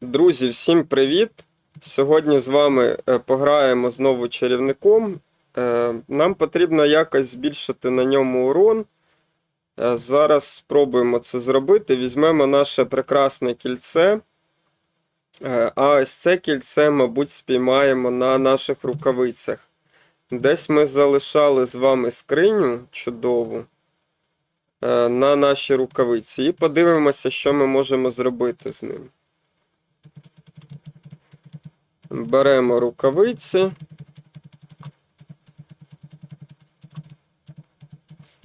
Друзі, всім привіт! Сьогодні з вами е, пограємо знову чарівником. Е, Нам потрібно якось збільшити на ньому урон. Е, Зараз спробуємо це зробити. Візьмемо наше прекрасне кільце. А ось це кільце, мабуть, спіймаємо на наших рукавицях. Десь ми залишали з вами скриню чудову на наші рукавиці. І подивимося, що ми можемо зробити з ним. Беремо рукавиці.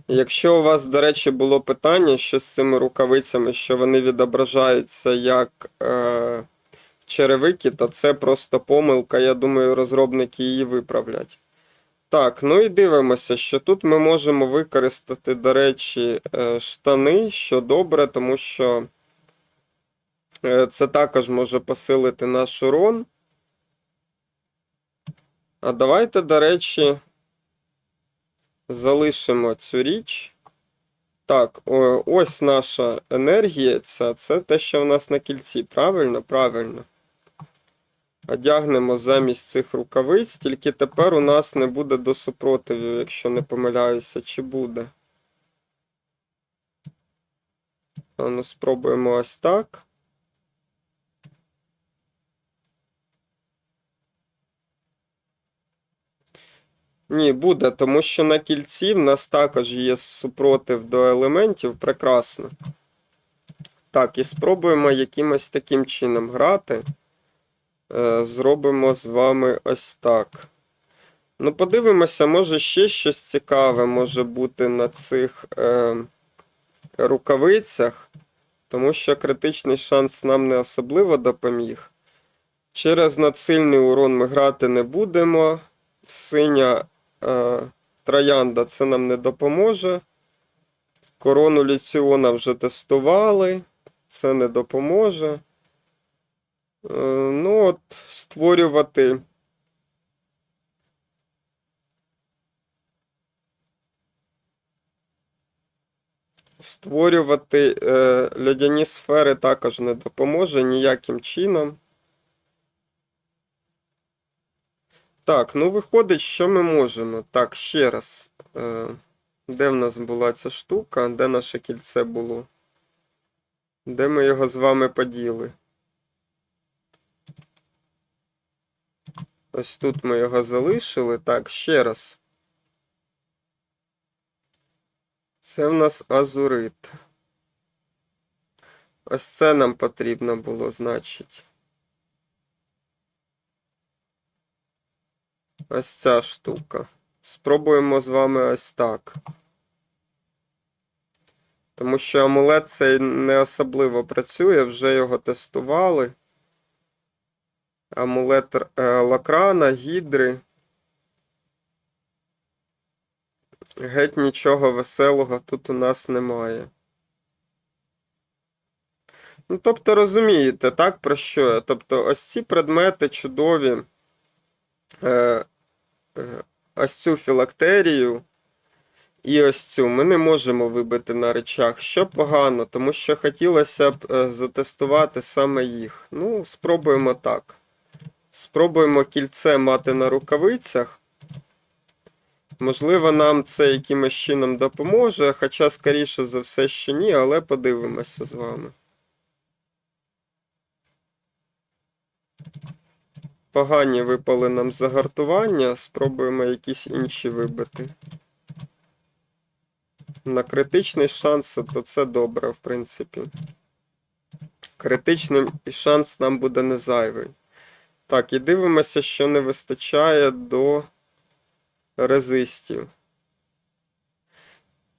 Якщо у вас, до речі, було питання, що з цими рукавицями, що вони відображаються як е, черевики, то це просто помилка. Я думаю, розробники її виправлять. Так, ну і дивимося, що тут ми можемо використати, до речі, е, штани, що добре, тому що е, це також може посилити наш урон. А давайте, до речі, залишимо цю річ. Так, ось наша енергія. Це, це те, що в нас на кільці. Правильно? Правильно. Одягнемо замість цих рукавиць, тільки тепер у нас не буде до супротивів, якщо не помиляюся, чи буде. Ну, спробуємо ось так. Ні, буде, тому що на кільці в нас також є супротив до елементів. Прекрасно. Так, і спробуємо якимось таким чином грати. Е, Зробимо з вами ось так. Ну, подивимося, може ще щось цікаве може бути на цих е, рукавицях, тому що критичний шанс нам не особливо допоміг. Через надсильний урон ми грати не будемо. Синя троянда це нам не допоможе. Корону ліціона вже тестували, це не допоможе. Е, ну от, створювати. Створювати е, льодяні сфери також не допоможе ніяким чином. Так, ну виходить, що ми можемо. Так, ще раз. Е, де в нас була ця штука? Де наше кільце було? Де ми його з вами поділи? Ось тут ми його залишили. Так, ще раз. Це в нас азурит. Ось це нам потрібно було, значить. Ось ця штука. Спробуємо з вами ось так. Тому що амулет цей не особливо працює, вже його тестували. Амулет е, лакрана, гідри. Геть нічого веселого тут у нас немає. Ну, тобто, розумієте, так, про що я? Тобто, ось ці предмети чудові. Е, ось цю філактерію і ось цю ми не можемо вибити на речах. Що погано, тому що хотілося б е, затестувати саме їх. Ну, спробуємо так. Спробуємо кільце мати на рукавицях. Можливо, нам це якимось чином допоможе, хоча, скоріше за все, що ні, але подивимося з вами. Погані випали нам загартування, спробуємо якісь інші вибити. На критичний шанс, то це добре, в принципі. Критичний шанс нам буде не зайвий. Так, і дивимося, що не вистачає до резистів.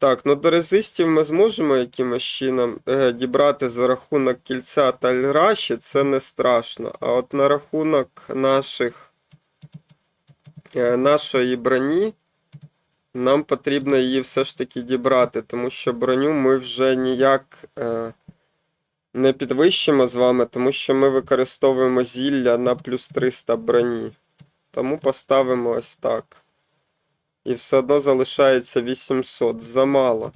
Так, ну до резистів ми зможемо якимось чином е, дібрати за рахунок кільця та льраші, це не страшно. А от на рахунок наших, е, нашої броні нам потрібно її все ж таки дібрати, тому що броню ми вже ніяк е, не підвищимо з вами, тому що ми використовуємо зілля на плюс 300 броні. Тому поставимо ось так. І все одно залишається 800. Замало.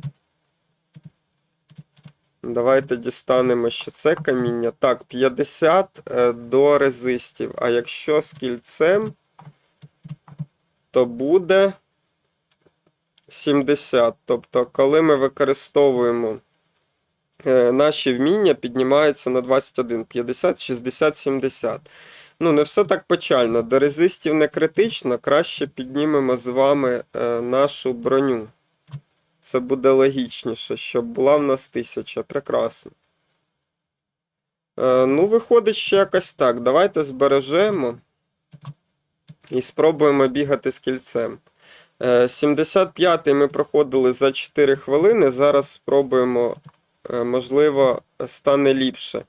Давайте дістанемо ще це каміння. Так, 50 е, до резистів. А якщо з кільцем, то буде 70. Тобто, коли ми використовуємо е, наші вміння, піднімаються на 21, 50, 60, 70. Ну, не все так печально. До резистів не критично, краще піднімемо з вами е, нашу броню. Це буде логічніше, щоб була в нас 1000. Прекрасно. Е, ну, виходить ще якось так. Давайте збережемо і спробуємо бігати з кільцем. Е, 75-й ми проходили за 4 хвилини. Зараз спробуємо, е, можливо, стане ліпше.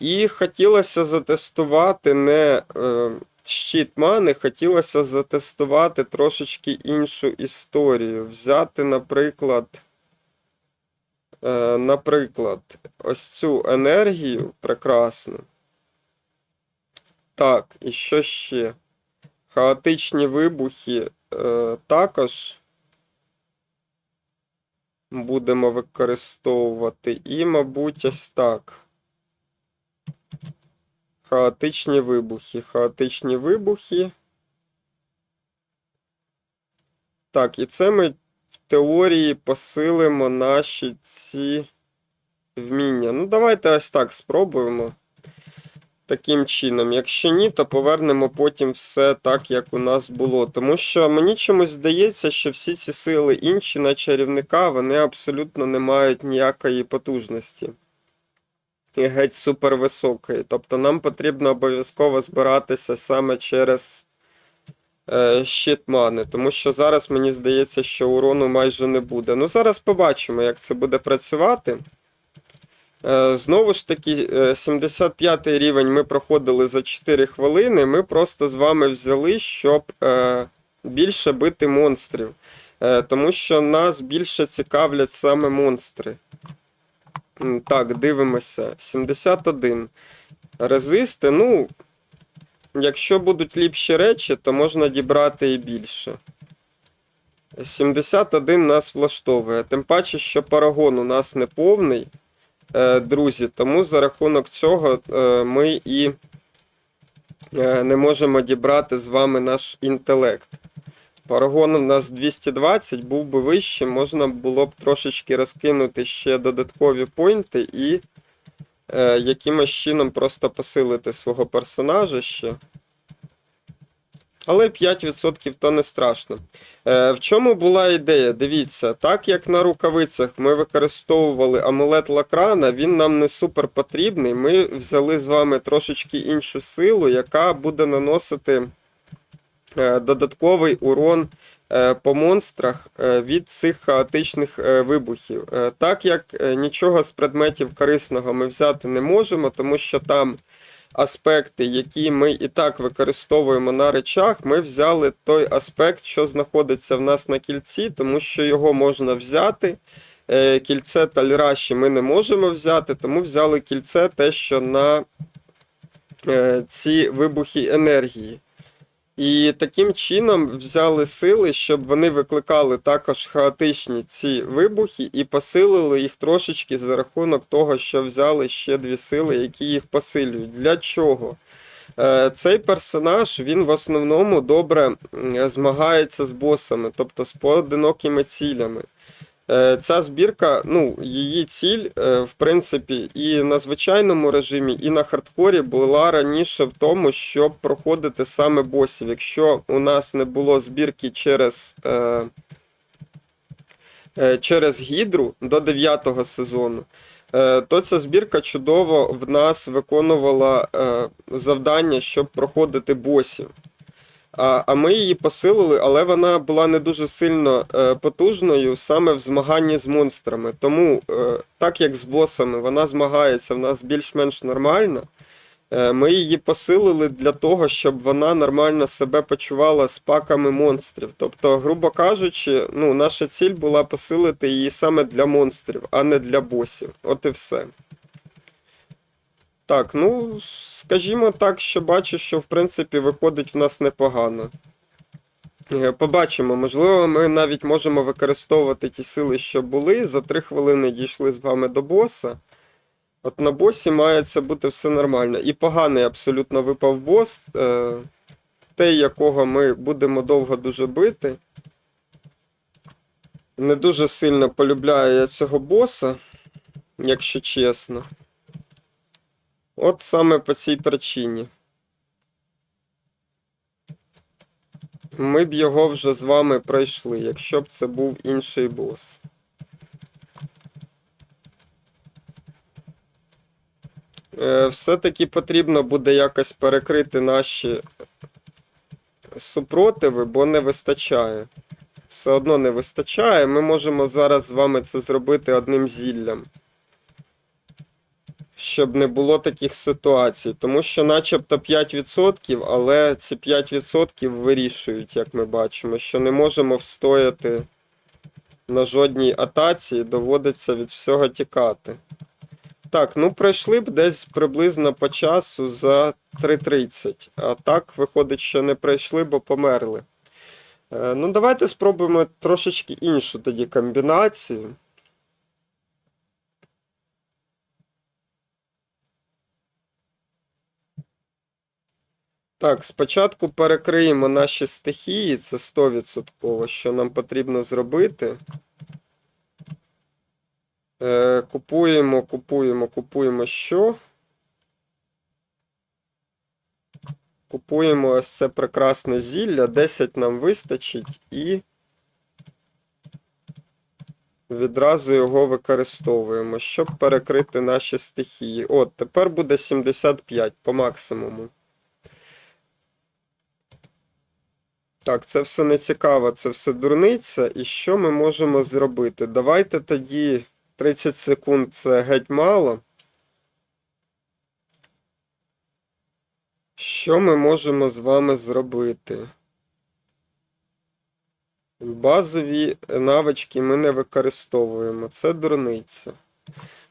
І хотілося затестувати не е, щит мани, хотілося затестувати трошечки іншу історію. Взяти, наприклад, е, наприклад, ось цю енергію прекрасну. Так, і що ще? Хаотичні вибухи е, також будемо використовувати. І, мабуть, ось так. Хаотичні вибухи. Хаотичні вибухи. Так, і це ми в теорії посилимо наші ці вміння. Ну, давайте ось так спробуємо. Таким чином. Якщо ні, то повернемо потім все так, як у нас було. Тому що мені чомусь здається, що всі ці сили інші на чарівника, вони абсолютно не мають ніякої потужності і геть супервисокої. Тобто нам потрібно обов'язково збиратися саме через е, щит тому що зараз мені здається, що урону майже не буде. Ну, зараз побачимо, як це буде працювати. Е, знову ж таки, е, 75 рівень ми проходили за 4 хвилини. Ми просто з вами взяли, щоб е, більше бити монстрів. Е, тому що нас більше цікавлять саме монстри. Так, дивимося. 71. Резисти, ну, якщо будуть ліпші речі, то можна дібрати і більше. 71 нас влаштовує. Тим паче, що парагон у нас не повний, е, друзі, тому за рахунок цього е, ми і е, не можемо дібрати з вами наш інтелект. Парагон у нас 220, був би вище, можна було б трошечки розкинути ще додаткові пойнти і е, якимось чином просто посилити свого персонажа ще. Але 5% то не страшно. Е, в чому була ідея? Дивіться, так як на рукавицях ми використовували амулет Лакрана, він нам не супер потрібний. Ми взяли з вами трошечки іншу силу, яка буде наносити додатковий урон е, по монстрах е, від цих хаотичних е, вибухів. Е, Так як е, нічого з предметів корисного ми взяти не можемо, тому що там аспекти, які ми і так використовуємо на речах, ми взяли той аспект, що знаходиться в нас на кільці, тому що його можна взяти. Е, Кільце Тальраші ми не можемо взяти, тому взяли кільце те, що на е, ці вибухи енергії. І таким чином взяли сили, щоб вони викликали також хаотичні ці вибухи і посилили їх трошечки за рахунок того, що взяли ще дві сили, які їх посилюють. Для чого? Е, Цей персонаж він в основному добре змагається з босами, тобто з поодинокими цілями. Е, Ця збірка, ну, її ціль, е, в принципі, і на звичайному режимі, і на хардкорі була раніше в тому, щоб проходити саме босів. Якщо у нас не було збірки через, е, через Гідру до 9 сезону, то ця збірка чудово в нас виконувала завдання, щоб проходити босів. А, а ми її посилили, але вона була не дуже сильно е, потужною саме в змаганні з монстрами. Тому, е, так як з босами вона змагається в нас більш-менш нормально, е, ми її посилили для того, щоб вона нормально себе почувала з паками монстрів. Тобто, грубо кажучи, ну, наша ціль була посилити її саме для монстрів, а не для босів. От і все. Так, ну, скажімо так, що бачу, що в принципі виходить в нас непогано. Е, Побачимо, можливо, ми навіть можемо використовувати ті сили, що були. За 3 хвилини дійшли з вами до боса. От на босі має це бути все нормально. І поганий абсолютно випав бос. Е, той, якого ми будемо довго дуже бити. Не дуже сильно полюбляю я цього боса, якщо чесно. От саме по цій причині. Ми б його вже з вами пройшли, якщо б це був інший бос. Е, Все-таки потрібно буде якось перекрити наші супротиви, бо не вистачає. Все одно не вистачає. Ми можемо зараз з вами це зробити одним зіллям. Щоб не було таких ситуацій. Тому що начебто 5%, але ці 5% вирішують, як ми бачимо, що не можемо встояти на жодній атаці доводиться від всього тікати. Так, ну пройшли б десь приблизно по часу за 3.30. А так, виходить, що не пройшли, бо померли. Е, ну, давайте спробуємо трошечки іншу тоді комбінацію. Так, спочатку перекриємо наші стихії, це 100%, що нам потрібно зробити. Е, купуємо, купуємо, купуємо що? Купуємо ось це прекрасне зілля. 10 нам вистачить і відразу його використовуємо, щоб перекрити наші стихії. От, тепер буде 75 по максимуму. Так, це все не цікаво, це все дурниця. І що ми можемо зробити? Давайте тоді 30 секунд це геть мало. Що ми можемо з вами зробити? Базові навички ми не використовуємо. Це дурниця.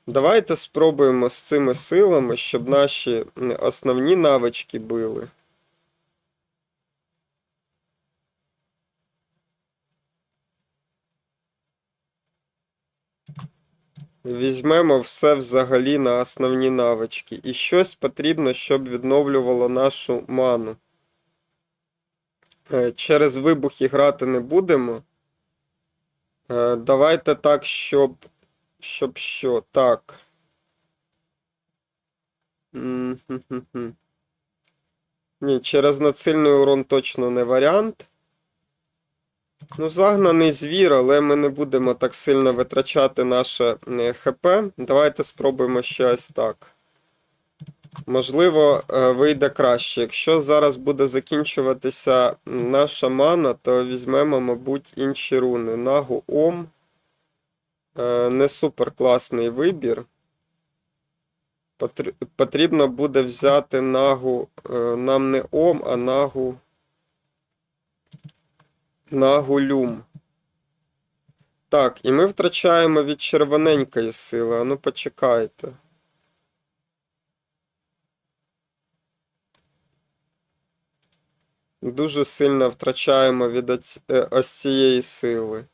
Давайте спробуємо з цими силами, щоб наші основні навички били. Візьмемо все взагалі на основні навички. І щось потрібно, щоб відновлювало нашу ману. Е, Через вибухи грати не будемо. Е, Давайте так, щоб. Щоб що? Так. Ні, через націльний урон точно не варіант. Ну, загнаний звір, але ми не будемо так сильно витрачати наше е, ХП. Давайте спробуємо ще ось так. Можливо, е, вийде краще. Якщо зараз буде закінчуватися наша мана, то візьмемо, мабуть, інші руни. Нагу Ом. Е, Не супер класний вибір. Потрібно буде взяти нагу. Нам не Ом, а нагу. Нагулюм. Так, і ми втрачаємо від червоненької сили. А ну почекайте. Дуже сильно втрачаємо від е, ось цієї сили.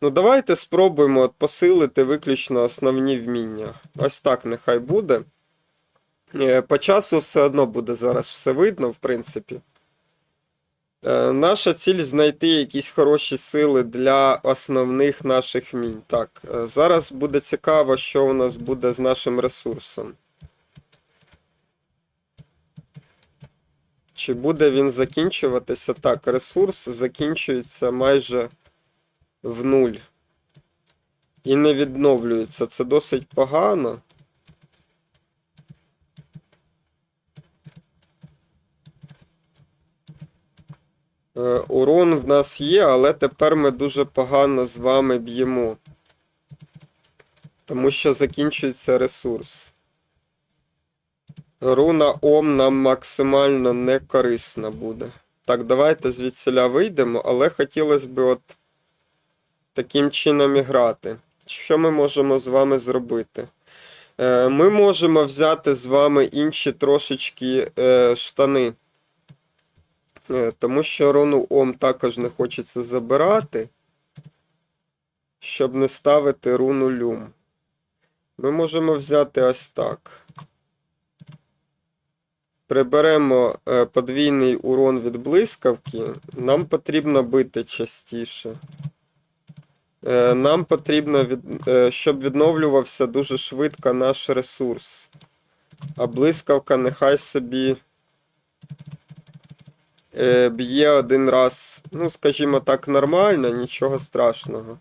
Ну, давайте спробуємо от посилити виключно основні вміння. Ось так нехай буде. Е, По часу все одно буде зараз все видно, в принципі. Е, Наша ціль знайти якісь хороші сили для основних наших вмінь. Так, е, зараз буде цікаво, що у нас буде з нашим ресурсом. Чи буде він закінчуватися? Так, ресурс закінчується майже в нуль. І не відновлюється. Це досить погано. Урон в нас є, але тепер ми дуже погано з вами б'ємо. Тому що закінчується ресурс. Руна Ом нам максимально не корисна буде. Так, давайте звідсіля вийдемо, але хотілося б от таким чином і грати. Що ми можемо з вами зробити? Е, Ми можемо взяти з вами інші трошечки е, штани. Е, Тому що руну Ом також не хочеться забирати, щоб не ставити руну Люм. Ми можемо взяти ось так. Приберемо е, подвійний урон від блискавки. Нам потрібно бити частіше. Е, Нам потрібно, щоб відновлювався дуже швидко наш ресурс. А блискавка нехай собі б'є один раз. Ну, скажімо так, нормально, нічого страшного.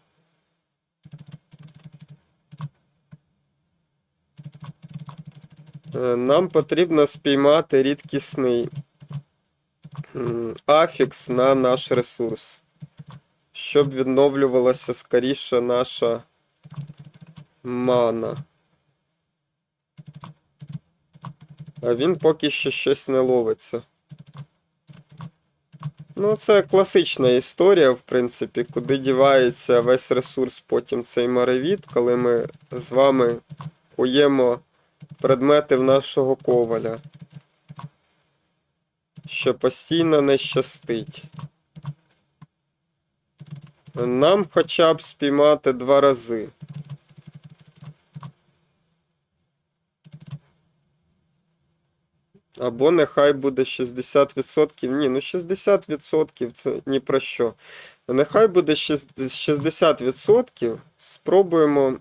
Е, Нам потрібно спіймати рідкісний афікс на наш ресурс, щоб відновлювалася скоріше наша мана. А він поки що щось не ловиться. Ну, це класична історія, в принципі, куди дівається весь ресурс потім цей маревід, коли ми з вами куємо предметів нашого коваля, що постійно не щастить. Нам хоча б спіймати два рази. Або нехай буде 60%. Ні, ну 60% це ні про що. Нехай буде 60%. Спробуємо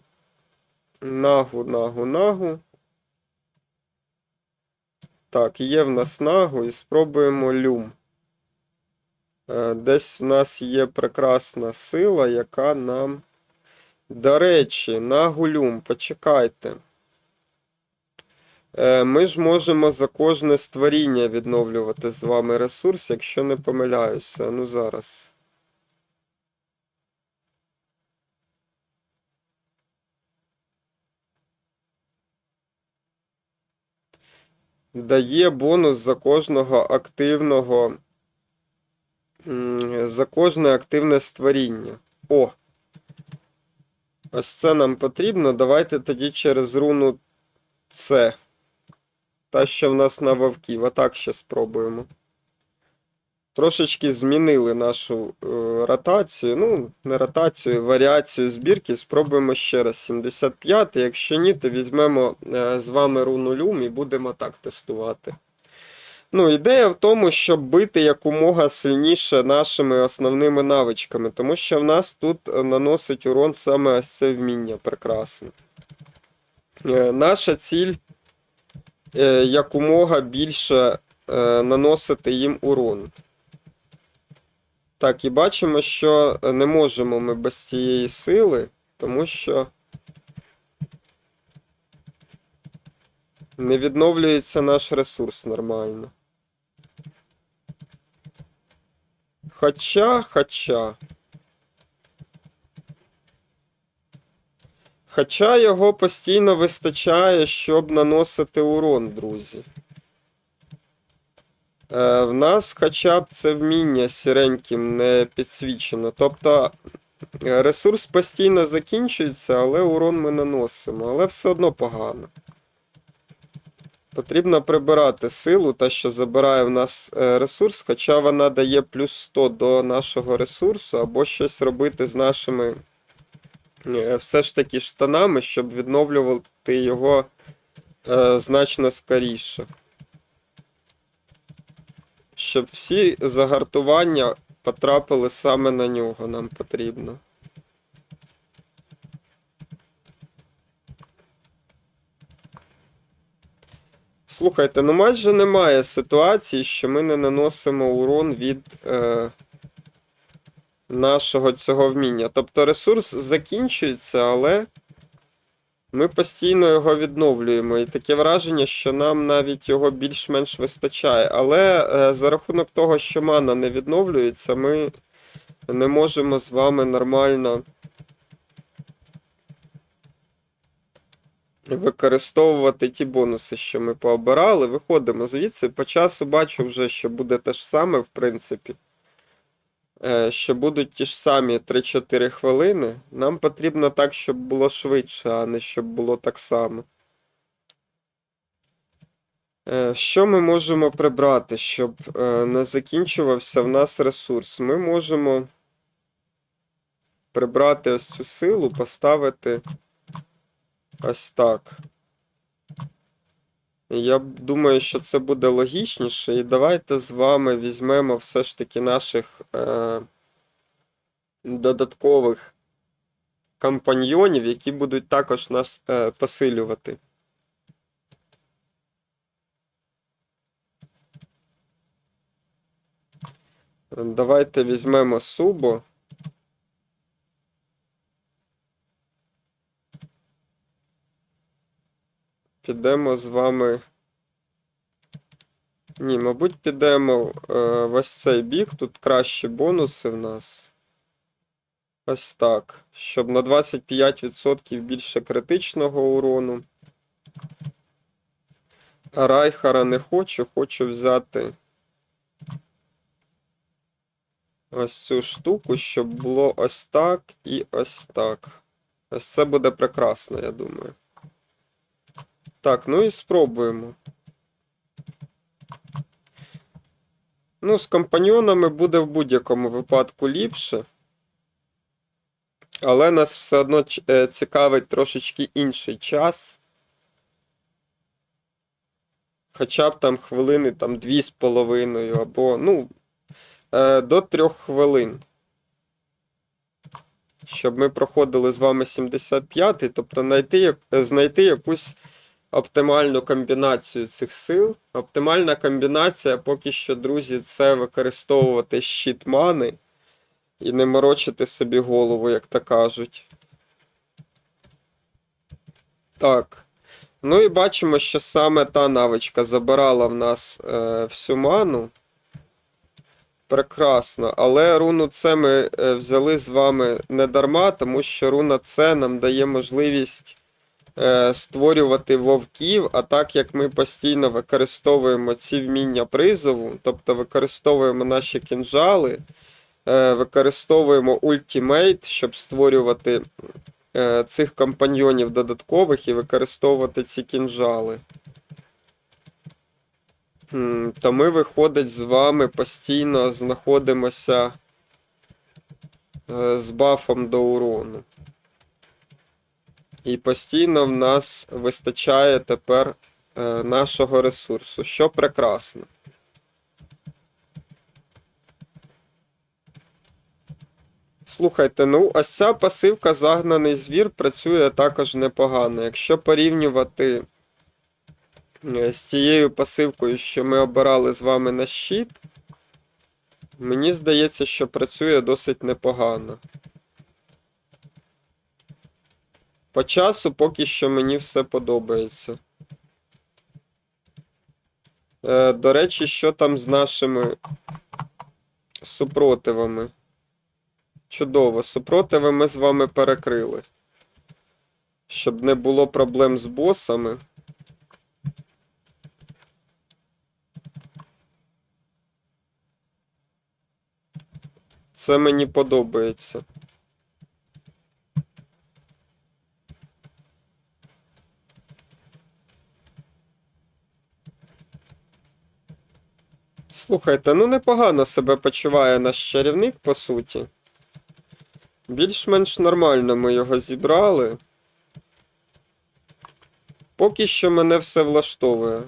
нагу, нагу, нагу. Так, є в нас нагу і спробуємо люм. Е, Десь в нас є прекрасна сила, яка нам. До речі, нагу люм, почекайте. Е, Ми ж можемо за кожне створіння відновлювати з вами ресурс, якщо не помиляюся. Ну зараз. Дає бонус за кожного активного. За кожне активне створіння. О! Ось це нам потрібно. Давайте тоді через руну С. Та, що в нас на вовків. А так ще спробуємо. Трошечки змінили нашу е, ротацію. Ну, не ротацію, варіацію збірки. Спробуємо ще раз 75. Якщо ні, то візьмемо е, з вами руну люм і будемо так тестувати. Ну, ідея в тому, щоб бити якомога сильніше нашими основними навичками, тому що в нас тут наносить урон саме ось це вміння прекрасне. Е, Наша ціль якомога більше е, наносити їм урон. Так, і бачимо, що не можемо ми без цієї сили, тому що не відновлюється наш ресурс нормально. Хоча, хоча. Хоча його постійно вистачає, щоб наносити урон, друзі. Е, в нас хоча б це вміння сіреньким не підсвічено. Тобто е, ресурс постійно закінчується, але урон ми наносимо. Але все одно погано. Потрібно прибирати силу, та, що забирає в нас е, ресурс, хоча вона дає плюс 100 до нашого ресурсу, або щось робити з нашими все ж таки штанами, щоб відновлювати його е, значно скоріше. Щоб всі загартування потрапили саме на нього, нам потрібно. Слухайте, ну майже немає ситуації, що ми не наносимо урон від е, нашого цього вміння. Тобто ресурс закінчується, але ми постійно його відновлюємо. І таке враження, що нам навіть його більш-менш вистачає. Але е, за рахунок того, що мана не відновлюється, ми не можемо з вами нормально. використовувати ті бонуси, що ми пообирали. Виходимо звідси. По часу бачу вже, що буде те ж саме, в принципі. Е, Що будуть ті ж самі 3-4 хвилини. Нам потрібно так, щоб було швидше, а не щоб було так само. Е, Що ми можемо прибрати, щоб е, не закінчувався в нас ресурс? Ми можемо прибрати ось цю силу, поставити Ось так. Я думаю, що це буде логічніше. І давайте з вами візьмемо все ж таки наших е, додаткових компаньйонів, які будуть також нас е, посилювати. Давайте візьмемо Субо. Підемо з вами. Ні, мабуть, підемо е, в ось цей бік. Тут кращі бонуси в нас. Ось так. Щоб на 25% більше критичного урону. А Райхара не хочу, хочу взяти ось цю штуку, щоб було ось так і ось так. Ось це буде прекрасно, я думаю. Так, ну і спробуємо. Ну, з компаньйонами буде в будь-якому випадку ліпше. Але нас все одно е, цікавить трошечки інший час. Хоча б там хвилини там дві з половиною, або, ну, е, до трьох хвилин. Щоб ми проходили з вами 75-й, тобто знайти, е, знайти якусь оптимальну комбінацію цих сил. Оптимальна комбінація поки що, друзі, це використовувати щит мани і не морочити собі голову, як то кажуть. Так. Ну і бачимо, що саме та навичка забирала в нас е, всю ману. Прекрасно. Але руну С ми е, взяли з вами не дарма, тому що руна С нам дає можливість створювати вовків, а так як ми постійно використовуємо ці вміння призову, тобто використовуємо наші кінжали, е, використовуємо ультімейт, щоб створювати е, цих компаньйонів додаткових і використовувати ці кінжали. То ми, виходить, з вами постійно знаходимося е, з бафом до урону. І постійно в нас вистачає тепер е, нашого ресурсу, що прекрасно. Слухайте, ну ось ця пасивка загнаний звір працює також непогано. Якщо порівнювати е, з тією пасивкою, що ми обирали з вами на щит, мені здається, що працює досить непогано. По часу поки що мені все подобається. Е, до речі, що там з нашими супротивами? Чудово, супротиви ми з вами перекрили. Щоб не було проблем з босами. Це мені подобається. Слухайте, ну непогано себе почуває наш чарівник, по суті. Більш-менш нормально ми його зібрали. Поки що мене все влаштовує.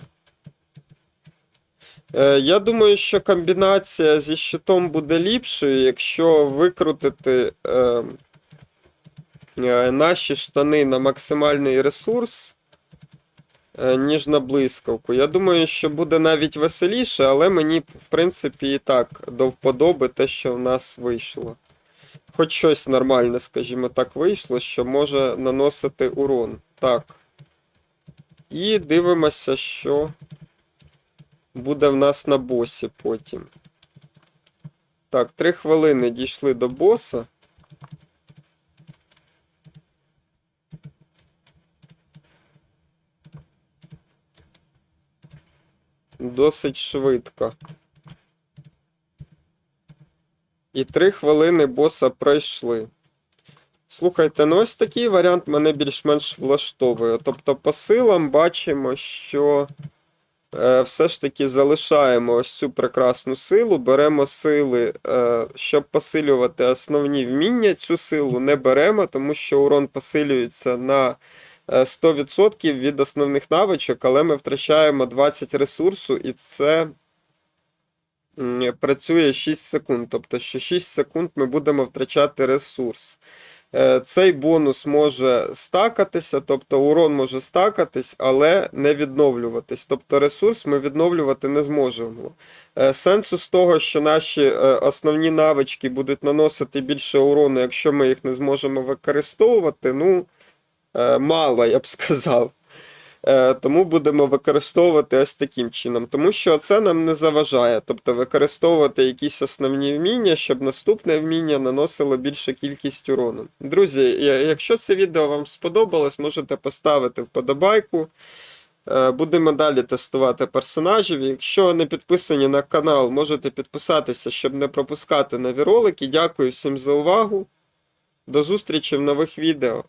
Е, я думаю, що комбінація зі щитом буде ліпшою, якщо викрутити е, е, наші штани на максимальний ресурс, ніж на блискавку. Я думаю, що буде навіть веселіше, але мені, в принципі, і так до вподоби те, що в нас вийшло. Хоч щось нормальне, скажімо так, вийшло, що може наносити урон. Так. І дивимося, що буде в нас на босі потім. Так, три хвилини дійшли до боса. Досить швидко. І три хвилини боса пройшли. Слухайте, ну ось такий варіант мене більш-менш влаштовує. Тобто, по силам бачимо, що е, все ж таки залишаємо ось цю прекрасну силу, беремо сили, е, щоб посилювати основні вміння. Цю силу не беремо, тому що урон посилюється на 100% від основних навичок, але ми втрачаємо 20 ресурсу, і це працює 6 секунд. Тобто, що 6 секунд ми будемо втрачати ресурс. Е, Цей бонус може стакатися, тобто урон може стакатись, але не відновлюватись. Тобто ресурс ми відновлювати не зможемо. Е, Сенсу з того, що наші е, основні навички будуть наносити більше урону, якщо ми їх не зможемо використовувати, ну, е, мало, я б сказав. Е, Тому будемо використовувати ось таким чином, тому що це нам не заважає. Тобто використовувати якісь основні вміння, щоб наступне вміння наносило більшу кількість урону. Друзі, якщо це відео вам сподобалось, можете поставити вподобайку. Е, Будемо далі тестувати персонажів. Якщо не підписані на канал, можете підписатися, щоб не пропускати нові ролики. Дякую всім за увагу. До зустрічі в нових відео.